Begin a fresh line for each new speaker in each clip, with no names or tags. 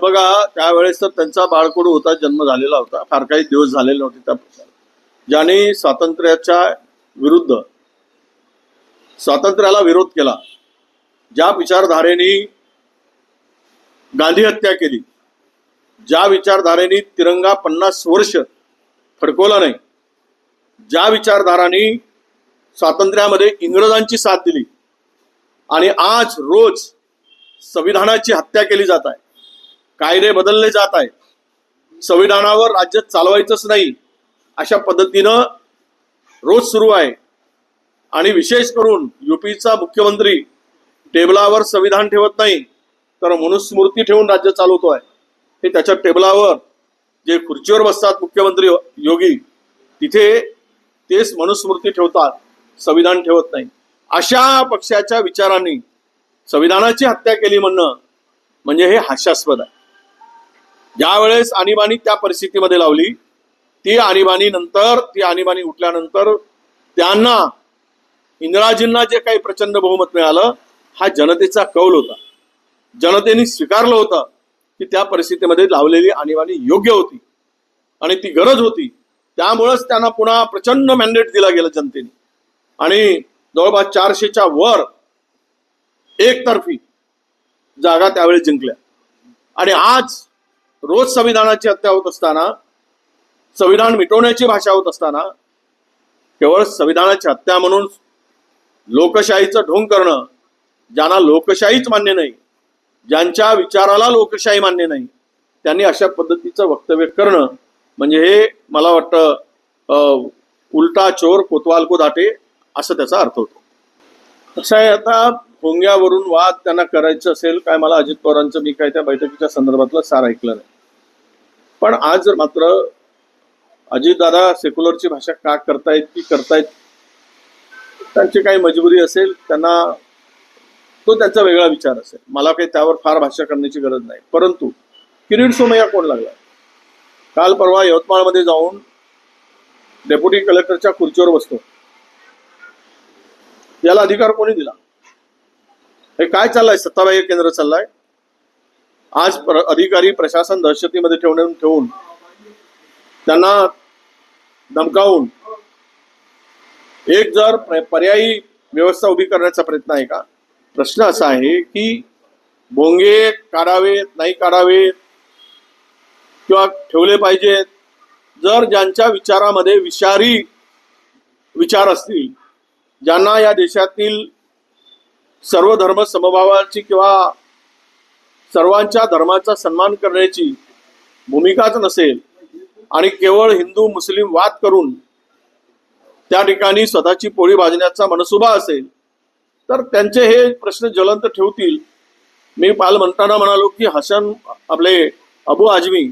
बघा त्यावेळेस तर त्यांचा बाळकडू होता जन्म झालेला होता. फार काही दिवस झालेले नव्हते त्या ज्यांनी स्वातंत्र्याच्या विरुद्ध स्वातंत्र्याला विरोध केला ज्या विचारधारेने गांधी हत्या केली ज्या विचारधारेने तिरंगा पन्नास वर्ष फडकवला नाही ज्या विचारधारांनी स्वातंत्र्यामध्ये इंग्रजांची साथ दिली आणि आज रोज संविधानाची हत्या केली जात आहे कायदे बदलले जात आहेत. संविधानावर राज्य चालवायचंच नाही. अशा पद्धतीनं रोज सुरू आहे. आणि विशेष करून युपीचा मुख्यमंत्री टेबलावर संविधान ठेवत नाही तर मनुस्मृती ठेवून राज्य चालवतो आहे हे त्याच्या टेबलावर जे खुर्चीवर बसतात मुख्यमंत्री योगी तिथे तेच मनुस्मृती ठेवतात संविधान ठेवत नाही. अशा पक्षाच्या विचारांनी संविधानाची हत्या केली म्हणणं म्हणजे हे हास्यास्पद आहे. ज्या वेळेस आणीबाणी त्या परिस्थितीमध्ये लावली ती आणीबाणी नंतर ती आणीबाणी उठल्यानंतर त्यांना इंदिराजींना जे काही प्रचंड बहुमत मिळालं हा जनतेचा कौल होता. जनतेने स्वीकारलं होतं की त्या परिस्थितीमध्ये लावलेली आणीबाणी योग्य होती आणि ती गरज होती. त्यामुळंच त्यांना पुन्हा प्रचंड मॅन्डेट दिला गेला जनतेने. आणि जवळपास चारशेच्या वर एकतर्फी जागा त्यावेळी जिंकल्या. आणि आज रोज संविधानाची हत्या होत असताना संविधान मिटवण्याची भाषा होत असताना केवळ संविधानाची हत्या म्हणून लोकशाहीचं ढोंग करणं ज्यांना लोकशाहीच मान्य नाही ज्यांच्या विचाराला लोकशाही मान्य नाही त्यांनी अशा पद्धतीचं वक्तव्य करणं म्हणजे हे मला वाटतं अं, उलटा चोर कोतवाल को दाटे असं त्याचा अर्थ होतो. कसं आहे आता भोंग्यावरून वाद त्यांना करायचं असेल काय मला अजित पवारांचं मी काय त्या बैठकीच्या संदर्भातलं सार ऐकलं नाही. पण आज जर मात्र अजितदादा सेक्युलरची भाषा का करतायत की करतायत त्यांची काही मजबुरी असेल त्यांना तो त्यांचा वेगळा विचार असेल. मला काही त्यावर फार भाषा करण्याची गरज नाही. परंतु किरीट सोमय्या कोण लागला? काल परवा यवतमाळमध्ये जाऊन डेप्युटी कलेक्टरच्या खुर्चीवर बसतो. याला अधिकार कोणी दिला? हे काय चाललंय? सत्ताबाई केंद्र चाललंय? आज प्र- अधिकारी प्रशासन दहशतीमध्ये ठेवून ठेवून त्यांना धमकावून एक जर पर्यायी व्यवस्था उभी करण्याचा प्रयत्न आहे का? प्रश्न असा आहे की भोंगे काढावेत नाही काढावेत किंवा ठेवले पाहिजेत जर ज्यांच्या विचारामध्ये विषारी विचार असतील ज्यांना या देशातील सर्व धर्म समभावाची किंवा सर्वांच्या धर्माचा सन्मान करण्याची भूमिकाच नसेल आणि केवळ हिंदू मुस्लिम वाद करून त्या ठिकाणी स्वतःची पोळी भाजण्याचा मनसुबा असेल तर त्यांचे हे प्रश्न ज्वलंत ठेवतील. मी पाल म्हणताना म्हणालो की हसन आपले अबू आजमी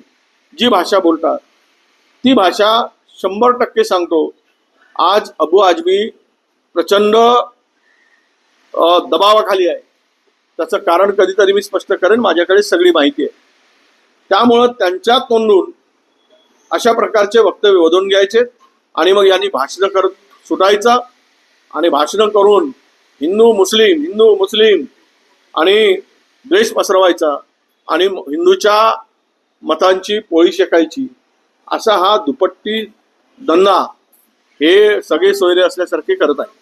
जी भाषा बोलतात ती भाषा शंभर टक्के सांगतो. आज अबू आजमी प्रचंड दबावाखाली आहे. त्याचं कारण कधीतरी मी स्पष्ट करेन माझ्याकडे सगळी माहिती आहे. त्यामुळं त्यांच्या तोंडून अशा प्रकारचे वक्तव्य वधून घ्यायचे आणि मग यांनी भाषणं करत सुटायचं आणि भाषणं करून हिंदू मुस्लिम हिंदू मुस्लिम आणि द्वेष पसरवायचा आणि हिंदूच्या मतांची पोळी शेकायची असा हा दुपट्टी धंदा हे सगळे सोयरे असल्यासारखे करत आहे